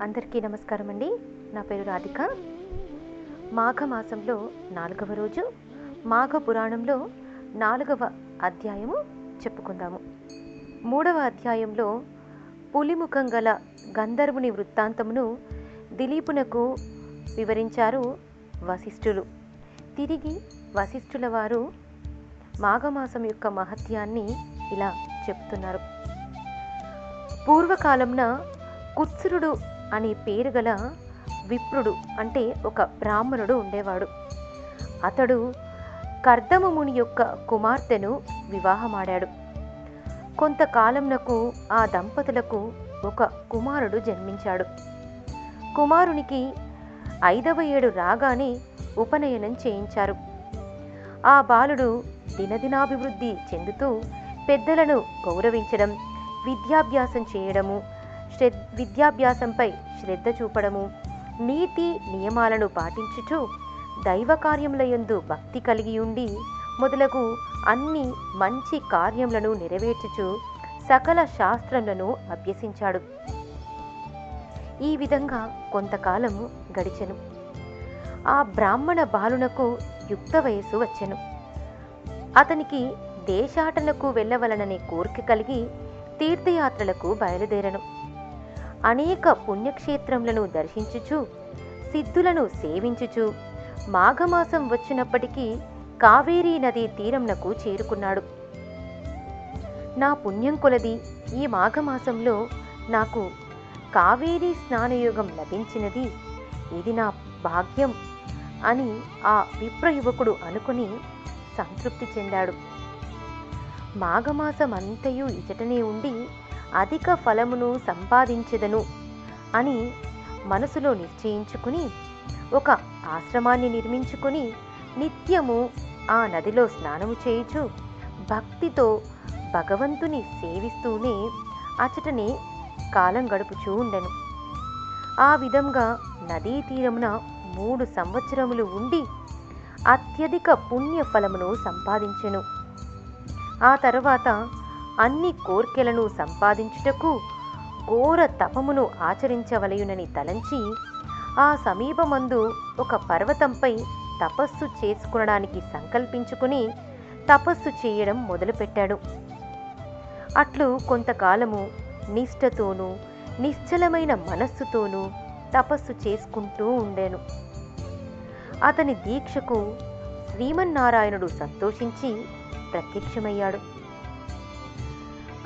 అందరికీ నమస్కారం అండి నా పేరు రాధిక. మాఘ మాసంలో నాలుగవ రోజు మాఘ పురాణంలో నాలుగవ అధ్యాయము చెప్పుకుందాము. మూడవ అధ్యాయంలో పులిముఖం గల గంధర్వుని వృత్తాంతమును దిలీపునకు వివరించారు వశిష్ఠులు. తిరిగి వశిష్ఠుల వారు మాఘమాసం యొక్క మహత్యాన్ని ఇలా చెప్తున్నారు. పూర్వకాలంన కుత్సురుడు అనే పేరు గల విప్రుడు అంటే ఒక బ్రాహ్మణుడు ఉండేవాడు. అతడు కర్దమముని యొక్క కుమార్తెను వివాహమాడాడు. కొంతకాలంనకు ఆ దంపతులకు ఒక కుమారుడు జన్మించాడు. కుమారునికి ఐదవ ఏడు రాగానే ఉపనయనం చేయించారు. ఆ బాలుడు దినదినాభివృద్ధి చెందుతూ పెద్దలను గౌరవించడం విద్యాభ్యాసం చేయడము శ్రద్ విద్యాభ్యాసంపై శ్రద్ధ చూపడము నీతి నియమాలను పాటించుచు దైవ కార్యములయందు భక్తి కలిగి ఉండి మొదలగు అన్ని మంచి కార్యములను నెరవేర్చుచు సకల శాస్త్రములను అభ్యసించాడు. ఈ విధంగా కొంతకాలము గడిచెను. ఆ బ్రాహ్మణ బాలునకు యుక్త వయస్సు వచ్చెను. అతనికి దేశాటనకు వెళ్ళవలననే కోరిక కలిగి తీర్థయాత్రలకు బయలుదేరను. అనేక పుణ్యక్షేత్రములను దర్శించుచు సిద్ధులను సేవించుచు మాఘమాసం వచ్చినప్పటికీ కావేరీ నది తీరంనకు చేరుకున్నాడు. నా పుణ్యం కొలది ఈ మాఘమాసంలో నాకు కావేరీ స్నానయోగం లభించినది ఇది నా భాగ్యం అని ఆ విప్ర యువకుడు అనుకుని సంతృప్తి చెందాడు. మాఘమాసం అంతయు ఇచటనే ఉండి అధిక ఫలమును సంపాదించెదను అని మనసులో నిశ్చయించుకుని ఒక ఆశ్రమాన్ని నిర్మించుకుని నిత్యము ఆ నదిలో స్నానము చేయుచు భక్తితో భగవంతుని సేవిస్తూనే అచటనే కాలం గడుపుచూ ఉండెను. ఆ విధంగా నదీ తీరమున మూడు సంవత్సరములు ఉండి అత్యధిక పుణ్య ఫలమును సంపాదించెను. ఆ తర్వాత అన్ని కోర్కెలను సంపాదించుటకు ఘోర తపమును ఆచరించవలయునని తలంచి ఆ సమీపమందు ఒక పర్వతంపై తపస్సు చేసుకునడానికి సంకల్పించుకుని తపస్సు చేయడం మొదలుపెట్టాడు. అట్లు కొంతకాలము నిష్ఠతోనూ నిశ్చలమైన మనస్సుతోనూ తపస్సు చేసుకుంటూ ఉండేను. అతని దీక్షకు శ్రీమన్నారాయణుడు సంతోషించి ప్రత్యక్షమయ్యాడు.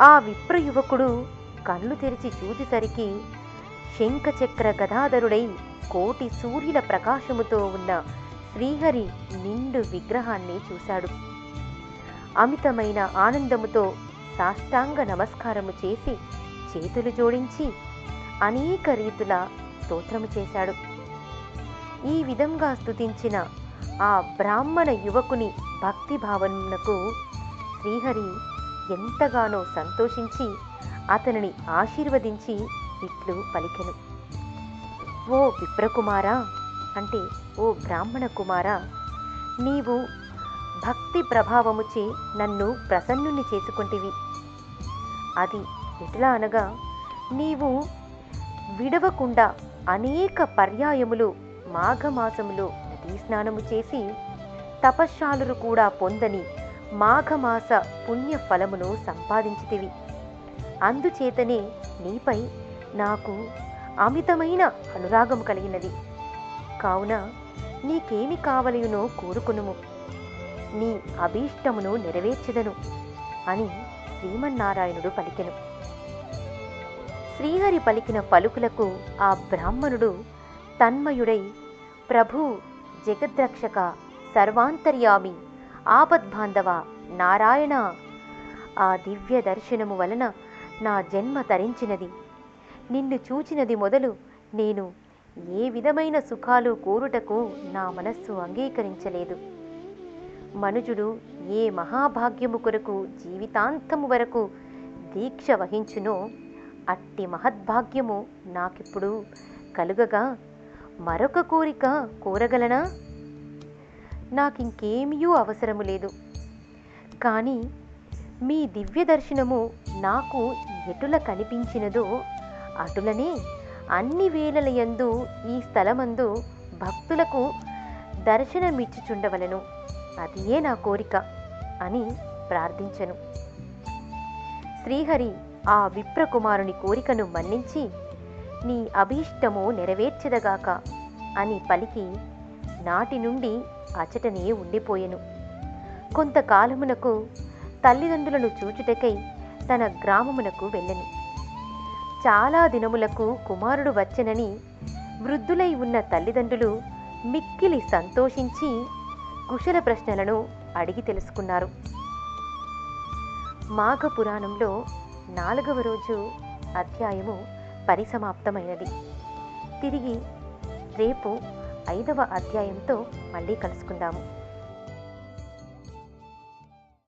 ఆ విప్ర యువకుడు కళ్ళు తెరిచి చూసేసరికి శంఖచక్ర గదాధరుడై కోటి సూర్యుల ప్రకాశముతో ఉన్న శ్రీహరి నిండు విగ్రహాన్ని చూశాడు. అమితమైన ఆనందముతో సాష్టాంగ నమస్కారము చేసి చేతులు జోడించి అనేక రీతుల స్తోత్రము చేశాడు. ఈ విధంగా స్తుతించిన ఆ బ్రాహ్మణ యువకుని భక్తి భావనకు శ్రీహరి ఎంతగానో సంతోషించి అతనిని ఆశీర్వదించి ఇట్లు పలికెను. ఓ విప్రకుమారా అంటే ఓ బ్రాహ్మణ కుమారా నీవు భక్తి ప్రభావముచే నన్ను ప్రసన్నుని చేసుకుంటివి. అది ఎట్లా అనగా నీవు విడవకుండా అనేక పర్యాయములు మాఘమాసములో నదీ స్నానము చేసి తపశ్శాలురు కూడా పొందని మాఘమాస పుణ్య ఫలమును సంపాదించితివి. అందుచేతనే నీపై నాకు అమితమైన అనురాగం కలిగినది. కావున నీకేమి కావలయునో కోరుకునుము. నీ అభీష్టమును నెరవేర్చెదను అని శ్రీమన్నారాయణుడు పలికెను. శ్రీహరి పలికిన పలుకులకు ఆ బ్రాహ్మణుడు తన్మయుడై ప్రభు జగద్రక్షక సర్వాంతర్యామి ఆపద్బాంధవ నారాయణ. ఆ దివ్య దర్శనము వలన నా జన్మ తరించినది. నిన్ను చూచినది మొదలు నేను ఏ విధమైన సుఖాలు కోరుటకు నా మనస్సు అంగీకరించలేదు. మనుజుడు ఏ మహాభాగ్యము కొరకు జీవితాంతము వరకు దీక్ష వహించునో అట్టి మహద్భాగ్యము నాకిప్పుడు కలుగగా మరొక కోరిక కోరగలనా? నాకింకేమీయూ అవసరము లేదు. కానీ మీ దివ్య దర్శనము నాకు ఎటుల కనిపించినదో అటులనే అన్ని వేళల యందు ఈ స్థలమందు భక్తులకు దర్శనమిచ్చుచుండవలను. అదియే నా కోరిక అని ప్రార్థించెను. శ్రీహరి ఆ విప్రకుమారుని కోరికను మన్నించి నీ అభీష్టము నెరవేర్చదగాక అని పలికి నాటి నుండి అచటనే ఉండిపోయెను. కొంతకాలమునకు తల్లిదండ్రులను చూచుటకై తన గ్రామమునకు వెళ్ళెను. చాలా దినములకు కుమారుడు వచ్చెనని వృద్ధులై ఉన్న తల్లిదండ్రులు మిక్కిలి సంతోషించి కుశల ప్రశ్నలను అడిగి తెలుసుకున్నారు. మాఘ పురాణంలో నాలుగవ రోజు అధ్యాయము పరిసమాప్తమైనది. తిరిగి రేపు ఐదవ అధ్యాయంతో మళ్ళీ కలుసుకుందాము.